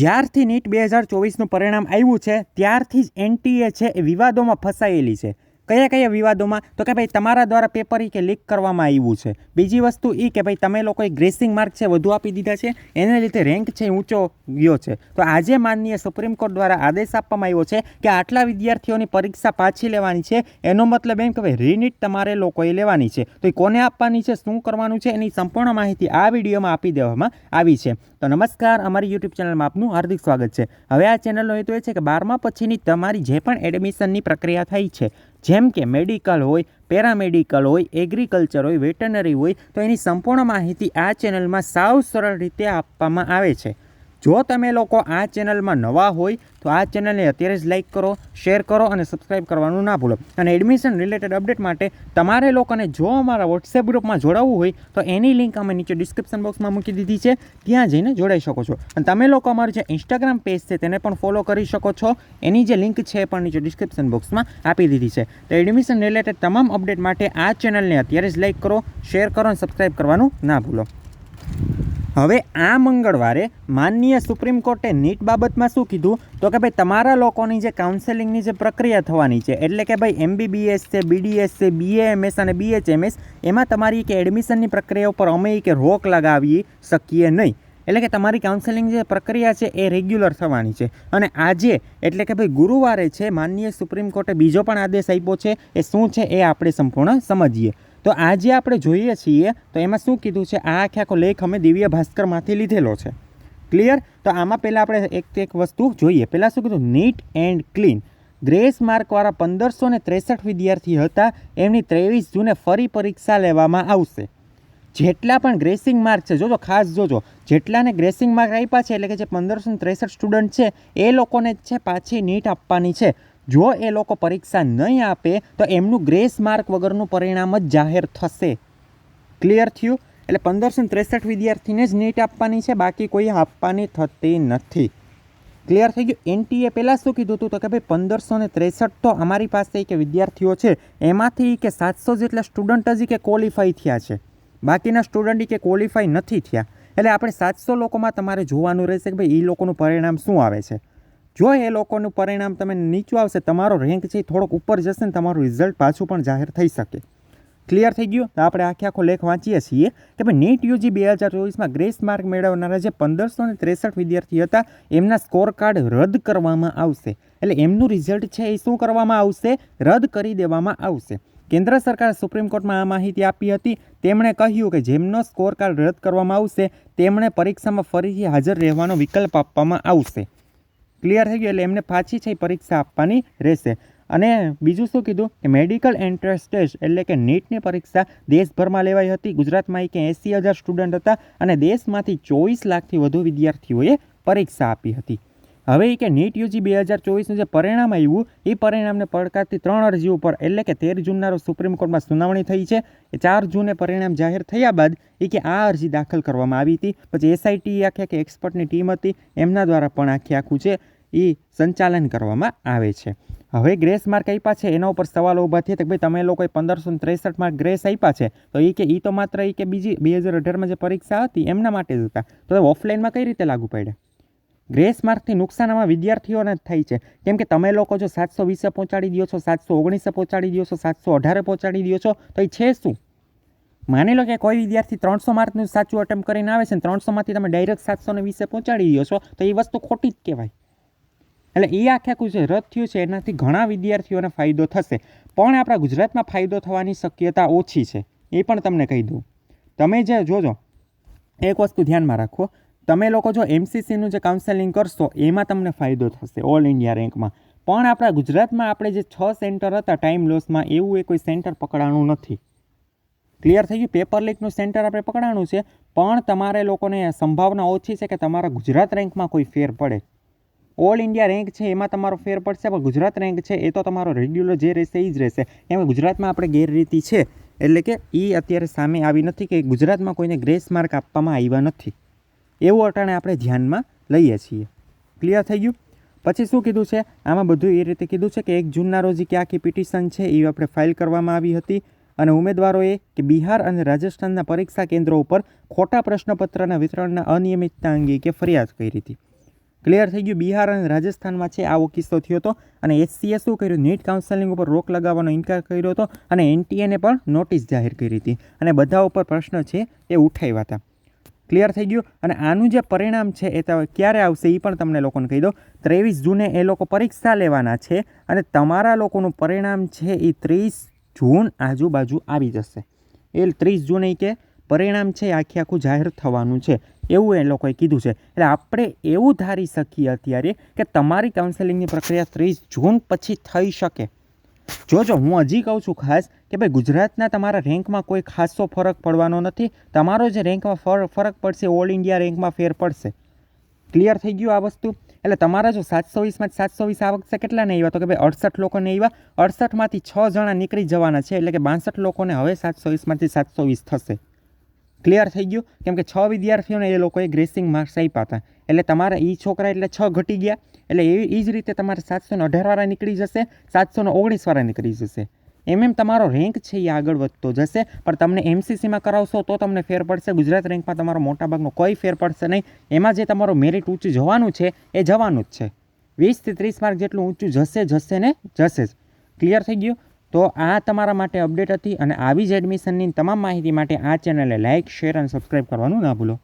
જ્યારથી નીટ બે હજાર ચોવીસનું પરિણામ આવ્યું છે, ત્યારથી જ એનટીએ છે એ વિવાદોમાં ફસાયેલી છે. કયા કયા વિવાદોમાં? તો કે ભાઈ તમારા દ્વારા પેપર કે લીક કરવામાં આવ્યું છે. બીજી વસ્તુ એ કે ભાઈ તમે લોકોએ ગ્રેસિંગ માર્ક છે વધુ આપી દીધા છે. એને લીધે રેન્ક છે ઊંચો ગયો છે. તો આજે માનનીય સુપ્રીમ કોર્ટ દ્વારા આદેશ આપવામાં આવ્યો છે કે આટલા વિદ્યાર્થીઓની પરીક્ષા પાછી લેવાની છે. એનો મતલબ એમ કે ભાઈ રીનીટ તમારે લોકોએ લેવાની છે. તો એ કોને આપવાની છે? શું કરવાનું છે? એની સંપૂર્ણ માહિતી આ વિડીયોમાં આપી દેવામાં આવી છે. તો નમસ્કાર, અમારી યુટ્યુબ ચેનલમાં આપનું હાર્દિક સ્વાગત છે. હવે આ ચેનલનો હેતુ એ છે કે બારમા પછીની તમારી જે પણ એડમિશનની પ્રક્રિયા થઈ છે જેમ કે મેડિકલ હોય, પેરામેડિકલ હોય, એગ્રીકલ્ચર હોય વેટનરી હોય, તો એની સંપૂર્ણ માહિતી આ ચેનલમાં સાવ સરળ રીતે આપવામાં આવે છે. જો તમે લોકો આ ચેનલમાં નવા હોય, તો આ ચેનલને અત્યારે જ લાઇક કરો શેર કરો અને સબસ્ક્રાઇબ કરવાનું ના ભૂલો. અને એડમિશન રિલેટેડ અપડેટ માટે તમારે લોકોને જો અમારા વોટ્સએપ ગ્રુપમાં જોડાવવું હોય, તો એની લિંક અમે નીચે ડિસ્ક્રિપ્શન બોક્સમાં મૂકી દીધી છે. ત્યાં જઈને જોડાઈ શકો છો. અને તમે લોકો અમારું જે ઇન્સ્ટાગ્રામ પેજ છે, તેને પણ ફોલો કરી શકો છો. એની જે લિંક છે પણ નીચે ડિસ્ક્રિપ્શન બોક્સમાં આપી દીધી છે. તો એડમિશન રિલેટેડ તમામ અપડેટ માટે આ ચેનલને અત્યારે જ લાઇક કરો શેર કરો અને સબસ્ક્રાઇબ કરવાનું ના ભૂલો. હવે આ મંગળવારે માનનીય સુપ્રીમ કોર્ટે નીટ બાબતમાં શું કીધું? તો કે ભાઈ તમારા લોકોની જે કાઉન્સેલિંગની જે પ્રક્રિયા થવાની છે, એટલે કે ભાઈ એમબીબીએસ છે બીડીએસ છે બીએએમએસ અને બીએચએમએસ એમાં તમારી કે એડમિશનની પ્રક્રિયા ઉપર અમે કે રોક લગાવી શકીએ નહીં. એટલે કે તમારી કાઉન્સેલિંગ જે પ્રક્રિયા છે એ રેગ્યુલર થવાની છે. અને આજે એટલે કે ભાઈ ગુરુવારે છે, માનનીય સુપ્રીમ કોર્ટે બીજો પણ આદેશ આપ્યો છે, એ શું છે એ આપણે સંપૂર્ણ સમજીએ. તો આજે આપણે જોઈએ છીએ, તો એમાં શું કીધું છે? આ આખે આખો લેખ અમે દિવ્ય ભાસ્કરમાંથી લીધેલો છે. ક્લિયર તો આમાં પહેલાં આપણે એક એક વસ્તુ જોઈએ. પહેલાં શું કીધું? નીટ એન્ડ ક્લીન ગ્રેસ માર્કવાળા પંદરસો ને ત્રેસઠ વિદ્યાર્થી હતા. એમની ત્રેવીસ જૂને ફરી પરીક્ષા લેવામાં આવશે. જેટલા પણ ગ્રેસિંગ માર્ક છે, જોજો, ખાસ જોજો. જેટલાને ગ્રેસિંગ માર્ક આપ્યા છે, એટલે કે જે પંદરસો ત્રેસઠ સ્ટુડન્ટ છે, એ લોકોને જ છે પાછી નીટ આપવાની છે. જો એ લોકો પરીક્ષા નહીં આપે, તો એમનું ગ્રેસ માર્ક વગરનું પરિણામ જ જાહેર થશે. ક્લિયર થયું? એટલે પંદરસો ત્રેસઠ વિદ્યાર્થીને જ નીટ આપવાની છે, બાકી કોઈ આપવાની થતી નથી. ક્લિયર થઈ ગયું? એનટીએ પહેલાં શું કીધું હતું? તો કે ભાઈ, પંદરસો ને ત્રેસઠ તો અમારી પાસે કે વિદ્યાર્થીઓ છે, એમાંથી કે સાતસો જેટલા સ્ટુડન્ટ જ કે ક્વોલિફાઈ થયા છે. બાકીના સ્ટુડન્ટ કે ક્વોલિફાઈ નથી થયા. એટલે આપણે સાતસો લોકોમાં તમારે જોવાનું રહેશે કે ભાઈ એ લોકોનું પરિણામ શું આવે છે? જો એ લોકોનું પરિણામ તમે નીચું આવશે, તમારો રેન્ક છે થોડોક ઉપર જશે ને તમારું રિઝલ્ટ પાછું પણ જાહેર થઈ શકે. ક્લિયર થઈ ગયું? તો આપણે આખે આખો લેખ વાંચીએ છીએ કે ભાઈ નીટ યુજી બે હજાર ચોવીસમાં ગ્રેસ માર્ક મેળવનારા જે પંદરસો ને ત્રેસઠ વિદ્યાર્થી હતા, એમના સ્કોર કાર્ડ રદ કરવામાં આવશે. એટલે એમનું રિઝલ્ટ છે એ શું કરવામાં આવશે? રદ કરી દેવામાં આવશે. કેન્દ્ર સરકાર સુપ્રીમ કોર્ટમાં આ માહિતી આપી હતી. તેમણે કહ્યું કે જેમનો સ્કોર કાર્ડ રદ કરવામાં આવશે, તેમણે પરીક્ષામાં ફરીથી હાજર રહેવાનો વિકલ્પ આપવામાં આવશે. ક્લિયર થઈ ગયું એટલે એમને પાછી છે પરીક્ષા આપવાની રહેશે. અને બીજું શું કીધું? કે મેડિકલ એન્ટ્રન્સ ટેસ્ટ એટલે કે નીટની પરીક્ષા દેશભરમાં લેવાઈ હતી. ગુજરાતમાં એક એંસી હજાર સ્ટુડન્ટ હતા અને દેશમાંથી ચોવીસ લાખથી વધુ વિદ્યાર્થીઓએ પરીક્ષા આપી હતી. હવે એ કે નીટ યુજી બે હજાર ચોવીસનું જે પરિણામ આવ્યું એ પરિણામને પડકારતી ત્રણ અરજી ઉપર એટલે કે તેર જૂનના રોજ સુપ્રીમ કોર્ટમાં સુનાવણી થઈ છે. એ ચાર જૂને પરિણામ જાહેર થયા બાદ એ કે આ અરજી દાખલ કરવામાં આવી હતી. પછી એસઆઈટી આખી આખી એક્સપર્ટની ટીમ હતી, એમના દ્વારા પણ આખી આખું છે એ સંચાલન કરવામાં આવે છે. હવે ગ્રેસ માર્ક આપ્યા છે, એના ઉપર સવાલો ઊભા થયા કે ભાઈ તમે લોકોએ પંદરસો ત્રેસઠ માર્ક ગ્રેસ આપ્યા છે, તો એ કે એ તો માત્ર એ કે બીજી બે હજાર અઢારમાં જે પરીક્ષા હતી, એમના માટે જ હતા. તો ઓફલાઈનમાં કઈ રીતે લાગુ પડ્યા ગ્રેસ માર્કથી નુકસાન આમાં વિદ્યાર્થીઓને જ થાય છે. કેમ કે તમે લોકો જો સાતસો વીસે પહોંચાડી દો છો, સાતસો ઓગણીસે પહોંચાડી દો છો, સાતસો અઢારે પહોંચાડી દો છો, તો એ છે શું? માની લો કે કોઈ વિદ્યાર્થી ત્રણસો માર્કનું સાચું અટેમ્પ કરીને આવે છે ને ત્રણસોમાંથી તમે ડાયરેક્ટ સાતસો ને વીસે પહોંચાડી દો છો, તો એ વસ્તુ ખોટી જ કહેવાય. એટલે એ આખે આખું જે રદ થયું છે, એનાથી ઘણા વિદ્યાર્થીઓને ફાયદો થશે. પણ આપણા ગુજરાતમાં ફાયદો થવાની શક્યતા ઓછી છે. એ પણ તમને કહી દઉં. તમે જે જોજો, એક વસ્તુ ધ્યાનમાં રાખો. તમે લોકો જો એમસીસીનું જે કાઉન્સેલિંગ કરશો, એમાં તમને ફાયદો થશે ઓલ ઇન્ડિયા રેન્કમાં. પણ આપણા ગુજરાતમાં આપણે જે છ સેન્ટર હતા ટાઈમ લોસમાં એવું એ કોઈ સેન્ટર પકડાણું નથી. ક્લિયર થઈ ગયું? પેપર લીકનું સેન્ટર આપણે પકડાણું છે, પણ તમારે લોકોને સંભાવના ઓછી છે કે તમારા ગુજરાત રેન્કમાં કોઈ ફેર પડે. ઓલ ઇન્ડિયા રેન્ક છે, એમાં તમારો ફેર પડશે, પણ ગુજરાત રેન્ક છે, એ તો તમારો રેગ્યુલર જે રહેશે એ જ રહેશે. એમાં ગુજરાતમાં આપણે ગેરરીતિ છે, એટલે કે એ અત્યારે સામે આવી નથી કે ગુજરાતમાં કોઈને ગ્રેસ માર્ક આપવામાં આવ્યા નથી. એવું અટાણે આપણે ધ્યાનમાં લઈએ છીએ. ક્લિયર થઈ ગયું? પછી શું કીધું છે? આમાં બધું એ રીતે કીધું છે કે એક જૂનના રોજ કે આખી પિટિશન છે એ આપણે ફાઇલ કરવામાં આવી હતી અને ઉમેદવારોએ કે બિહાર અને રાજસ્થાનના પરીક્ષા કેન્દ્રો ઉપર ખોટા પ્રશ્નપત્રના વિતરણના અનિયમિતતા અંગે કે ફરિયાદ કરી હતી. ક્લિયર થઈ ગયું? બિહાર અને રાજસ્થાનમાં છે આવો કિસ્સો થયો હતો અને એસસીએ શું કર્યું? નીટ કાઉન્સેલિંગ ઉપર રોક લગાવવાનો ઇનકાર કર્યો હતો અને એનટીએને પણ નોટિસ જાહેર કરી હતી. અને બધા ઉપર પ્રશ્ન છે એ ઉઠાવ્યા હતા. ક્લિયર થઈ ગયું અને આનું જે પરિણામ છે એ ક્યારે આવશે એ પણ તમને લોકોને કહી દો ત્રેવીસ જૂને એ લોકો પરીક્ષા લેવાના છે અને તમારા લોકોનું પરિણામ છે એ ત્રીસ જૂન આજુબાજુ આવી જશે. એ ત્રીસ જૂને કે પરિણામ છે એ આખે આખું જાહેર થવાનું છે. એવું એ લોકોએ કીધું છે. એટલે આપણે એવું ધારી શકીએ અત્યારે કે તમારી કાઉન્સેલિંગની પ્રક્રિયા ત્રીસ જૂન પછી થઈ શકે. જોજો, હું હજી કહું છું ખાસ કે ભાઈ ગુજરાતના તમારા રેન્કમાં કોઈ ખાસો ફરક પડવાનો નથી, તમારો જે રેન્કમાં ફર, ફરક પડશે ઓલ ઇન્ડિયા રેન્કમાં ફેર પડશે. ક્લિયર થઈ ગયું આ વસ્તુ? એટલે તમારા જો સાતસો વીસમાં સાતસો વીસ આ વખતે કેટલા નહીં આવ્યા? તો કે ભાઈ અડસઠ લોકોને આવ્યા. અડસઠમાંથી છ જણા નીકળી જવાના છે, એટલે કે બાસઠ લોકોને હવે સાતસો વીસમાંથી સાતસો વીસ થશે. ક્લિયર થઈ ગયું? કેમ કે છ વિદ્યાર્થીઓને એ લોકોએ ગ્રેસિંગ માર્ક્સ આપ્યા હતા. એટલે તમારા એ છોકરા એટલે છ ઘટી ગયા. એટલે એ જ રીતે તમારે સાતસો ને અઢારવાળા નીકળી જશે સાતસો ને ઓગણીસવાળા નીકળી જશે. એમ એમ તમારો રેન્ક છે એ આગળ વધતો જશે, પણ તમને એમસીસીમાં કરાવશો તો તમને ફેર પડશે, ગુજરાત રેન્કમાં તમારો મોટાભાગનો કોઈ ફેર પડશે નહીં. એમાં જે તમારો મેરિટ ઊંચું જવાનું છે, એ જવાનું જ છે. વીસથી ત્રીસ માર્ક જેટલું ઊંચું જશે જશે ને જશે જ. ક્લિયર થઈ ગયું? તો આ તમારા માટે અપડેટ હતી અને આવી જ એડમિશનની તમામ માહિતી માટે આ ચેનલે લાઇક શેર અને સબસ્ક્રાઈબ કરવાનું ના ભૂલો.